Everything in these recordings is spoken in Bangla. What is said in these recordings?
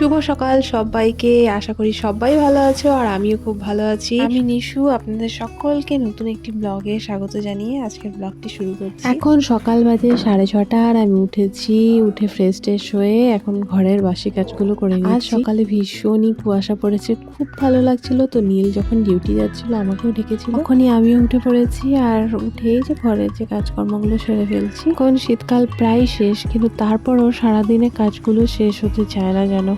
শুভ সকাল সবাইকে। আশা করি সবাই ভালো আছো আর আমিও খুব ভালো আছি। আমি নিশু আপনাদের সকলকে নতুন একটি ব্লগে স্বাগত জানিয়ে আজকের ব্লগটি শুরু করছি। এখন সকাল বাজে সাড়ে ছটা আর আমি উঠেছি উঠে ফ্রেশ ট্রেশ হয়ে এখন ঘরের বাসি কাজগুলো করে আজ সকালে ভীষণই কুয়াশা পড়েছে খুব ভালো লাগছিল তো। নীল যখন ডিউটি যাচ্ছিল আমাকেও ডেকেছিল। তখনই আমিও উঠে পড়েছি আর উঠেই যে ঘরের যে কাজকর্মগুলো সেরে ফেলছি। এখন শীতকাল প্রায় শেষ কিন্তু তারপরও সারাদিনে কাজগুলো শেষ হতে চায় না যেন।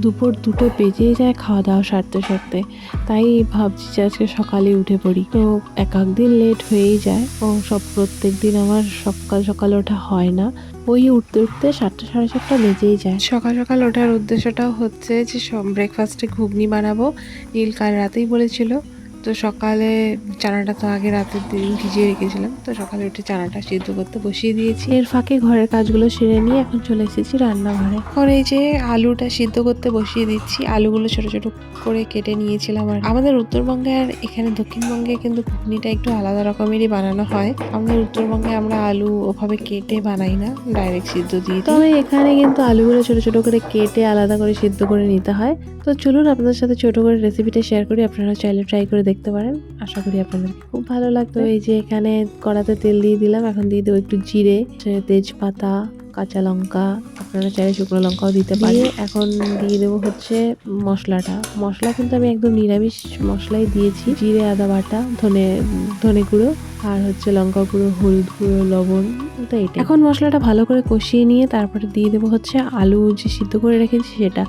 দুপুর দুটো বেজেই যায় খাওয়া দাওয়া সারতে সারতে। তাই ভাবছি যে আজকে সকালে উঠে পড়ি। তো এক এক দিন লেট হয়েই যায়। ও সব প্রত্যেক দিন আমার সকাল সকাল ওঠা হয় না। ওই উঠতে উঠতে সাতটা, সাড়ে সাতটা বেজেই যায়। সকাল সকাল ওঠার উদ্দেশ্যটাও হচ্ছে যে সব ব্রেকফাস্টে ঘুগনি বানাবো। নীল কাল রাতেই বলেছিল। তো সকালে চানাটা তো আগে রাতের দিন ভিজিয়ে রেখেছিলাম তো সকালে উঠে চানাটা সিদ্ধ করতে বসিয়ে দিয়েছি। এর ফাঁকে ঘরের কাজগুলো সেরে নিয়ে এখন চলে এসেছি রান্নাঘরে। এই যে আলুটা সিদ্ধ করতে বসিয়ে দিচ্ছি আলুগুলো ছোট ছোট করে কেটে নিয়েছিলাম আর আমাদের উত্তরবঙ্গে আর এখানে দক্ষিণবঙ্গে কিন্তু ঘুগনিটা একটু আলাদা রকমেরই বানানো হয়। আমাদের উত্তরবঙ্গে আমরা আলু ওভাবে কেটে বানাই না ডাইরেক্ট সিদ্ধ দিয়ে দিই। তবে এখানে কিন্তু আলুগুলো ছোট ছোট করে কেটে আলাদা করে সিদ্ধ করে নিতে হয়। তো চলুন আপনাদের সাথে ছোট করে রেসিপিটা শেয়ার করি আপনারা চাইলে ট্রাই করে দেখতে পারেন। আশা করি আপনাদেরকে খুব ভালো লাগতো। এই যে এখানে কড়াতে তেল দিয়ে দিলাম। এখন দিয়ে দেবো একটু জিরে তেজপাতা কাঁচা লঙ্কা আপনারা চাইলে শুকনো লঙ্কাও দিতে পারেন। এখন দিয়ে দেবো হচ্ছে মশলাটা। মশলা কিন্তু আমি একদম নিরামিষ মশলাই দিয়েছি। জিরে আদা বাটা ধনে ধনে গুঁড়ো আর হচ্ছে লঙ্কা গুঁড়ো হলুদ গুঁড়ো লবণ তো এটা এখন মশলাটা ভালো করে কষিয়ে নিয়ে তারপরে দিয়ে দেবো হচ্ছে আলু যে সিদ্ধ করে রেখেছি সেটা।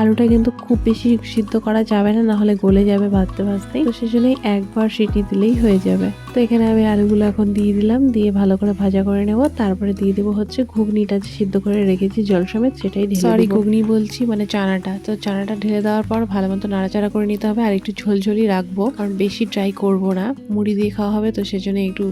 আলুটা কিন্তু খুব বেশি সিদ্ধ করা যাবে না নাহলে গলে যাবে ভাজতে ভাজতে। তো সেজন্যই একবার সিটি দিলেই হয়ে যাবে। তো এখানে আমি আলুগুলো এখন দিয়ে দিলাম দিয়ে ভালো করে ভাজা করে নেব। তারপরে দিয়ে দেবো হচ্ছে ঘুগনিটা। যে সিদ্ধ করে রেখেছি জল সমেত সেটাই ঢেলে সরি ঘুগনি বলছি মানে চানাটা। তো চানাটা ঢেলে দেওয়ার পর ভালো মতো নাড়াচাড়া করে নিতে হবে আর একটু ঝোলঝোলই রাখব কারণ বেশি ট্রাই করব না। মুড়ি দিয়ে খাওয়া হবে তো সেজন্য একটু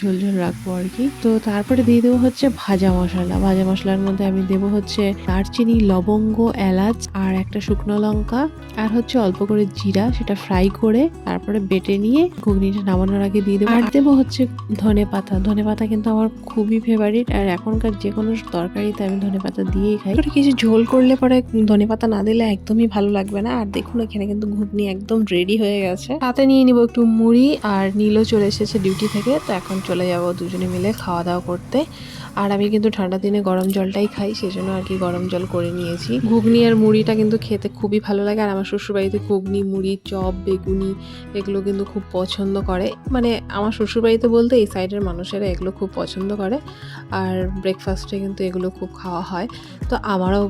ঝোলঝোল রাখব আর কি। তো তারপরে দিয়ে দেবো হচ্ছে ভাজা মশলা। ভাজা মশলার মধ্যে আমি দেবো হচ্ছে দারচিনি লবঙ্গ এলাচ আর একটা শুকনো লঙ্কা আর হচ্ছে অল্প করে জিরা সেটা ফ্রাই করে তারপরে বেটে নিয়ে ঘুগনিটা নামানোর আগে দিয়ে দেবো। আর দেবো হচ্ছে ধনে পাতা ধনে পাতা কিন্তু আমার খুবই ফেভারিট আর এখনকার যে কোনো তরকারিতে আমি ধনে পাতা দিয়েই খাই। কিছু ঝোল করলে পরে ধনে পাতা না দিলে একদমই ভালো লাগবে না। আর দেখুন, এখানে কিন্তু ঘুগনি একদম রেডি হয়ে গেছে। তাতে নিয়ে নিব একটু মুড়ি আর নীলও চলে এসেছে ডিউটি থেকে, তো এখন চলে যাব দুজনে মিলে খাওয়া দাওয়া করতে। আর আমি কিন্তু ঠান্ডা দিনে গরম জলটাই খাই, সেজন্য আর কি গরম জল করে নিয়েছি। ঘুগনি আর মুড়িটা কিন্তু খেতে খুবই ভালো লাগে। আর আমার শ্বশুরবাড়িতে ঘুগনি, মুড়ি, চপ, বেগুনি এগুলো কিন্তু খুব পছন্দ করে। মানে আমার শ্বশুরবাড়িতে বলতে এই সাইডের মানুষেরা এগুলো খুব পছন্দ করে। আর ব্রেকফাস্টে কিন্তু এগুলো খুব খাওয়া হয়। তো আমারও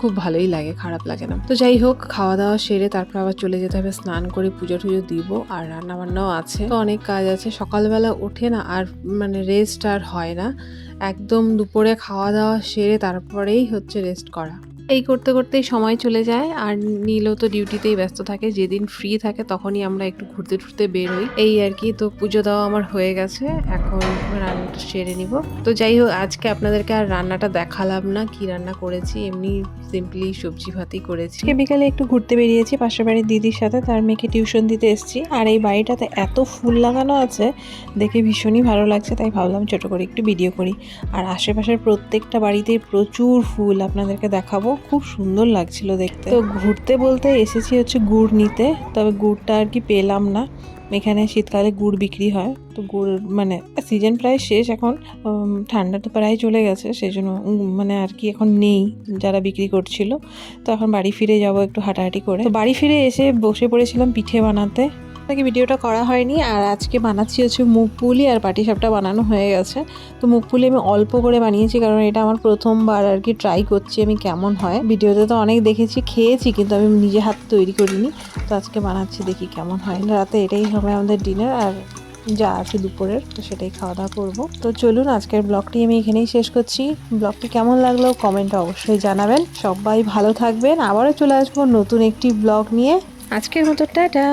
খুব ভালোই লাগে, খারাপ লাগে না। তো যাই হোক খাওয়া দাওয়া সেরে তারপর আবার চলে যেতে হবে, স্নান করে পুজো টুজো দিব আর রান্না বান্নাও আছে। তো অনেক কাজ আছে, সকালবেলা ওঠে না আর মানে রেস্ট আর হয় না। একদম দুপুরে খাওয়া দাওয়া সেরে তারপরেই হচ্ছে রেস্ট করা। এই করতে করতেই সময় চলে যায় আর নীলও তো ডিউটিতেই ব্যস্ত থাকে। যেদিন ফ্রি থাকে তখনই আমরা একটু ঘুরতে টুরতে বের হই। এই আর কি, তো পুজো দেওয়া আমার হয়ে গেছে। এখন রান্নাটা সেরে নিব। তো যাই হোক, আজকে আপনাদেরকে আর রান্নাটা দেখালাম না, কি রান্না করেছি। এমনি সিম্পলি সবজি ভাতই করেছি। বিকালে একটু ঘুরতে বেরিয়েছি পাশের বাড়ির দিদির সাথে, তার মেয়েকে টিউশন দিতে এসেছি। আর এই বাড়িটাতে এত ফুল লাগানো আছে, দেখে ভীষণই ভালো লাগছে, তাই ভাবলাম ছোট করে একটু ভিডিও করি। আর আশেপাশের প্রত্যেকটা বাড়িতেই প্রচুর ফুল আপনাদেরকে দেখাবো। খুব সুন্দর লাগছিল দেখতে। তো ঘুরতে বলতে এসেছি হচ্ছে গুড় নিতে, তবে গুড়টা আর কি পেলাম না। এখানে শীতকালে গুড় বিক্রি হয়। তো গুড় মানে সিজন প্রায় শেষ এখন। ঠান্ডা তো প্রায় চলে গেছে সেই জন্য মানে আর কি এখন নেই যারা বিক্রি করছিল। তো এখন বাড়ি ফিরে যাব একটু হাঁটাহাঁটি করে। তো বাড়ি ফিরে এসে বসে পড়েছিলাম পিঠে বানাতে। নাকি ভিডিওটা করা হয়নি, আর আজকে বানাচ্ছি হচ্ছে মুগ পুলি আর পাটিসাপটা বানানো হয়ে গেছে। তো মুগ পুলি আমি অল্প করে বানিয়েছি, কারণ এটা আমার প্রথমবার আর কি ট্রাই করছি আমি কেমন হয়। ভিডিওতে তো অনেক দেখেছি, খেয়েছি, কিন্তু আমি নিজে হাতে তৈরি করিনি। তো আজকে বানাচ্ছি দেখি কেমন হয়। রাতে এটাই হবে আমাদের ডিনার আর যা আছে দুপুরের, তো সেটাই খাওয়া দাওয়া করব। তো চলুন, আজকের ব্লগটি আমি এখানেই শেষ করছি। ব্লগটি কেমন লাগল কমেন্টে অবশ্যই জানাবেন। সবাই ভালো থাকবেন। আবারও চলে আসব নতুন একটি ব্লগ নিয়ে। আজকের মতো, টাটা!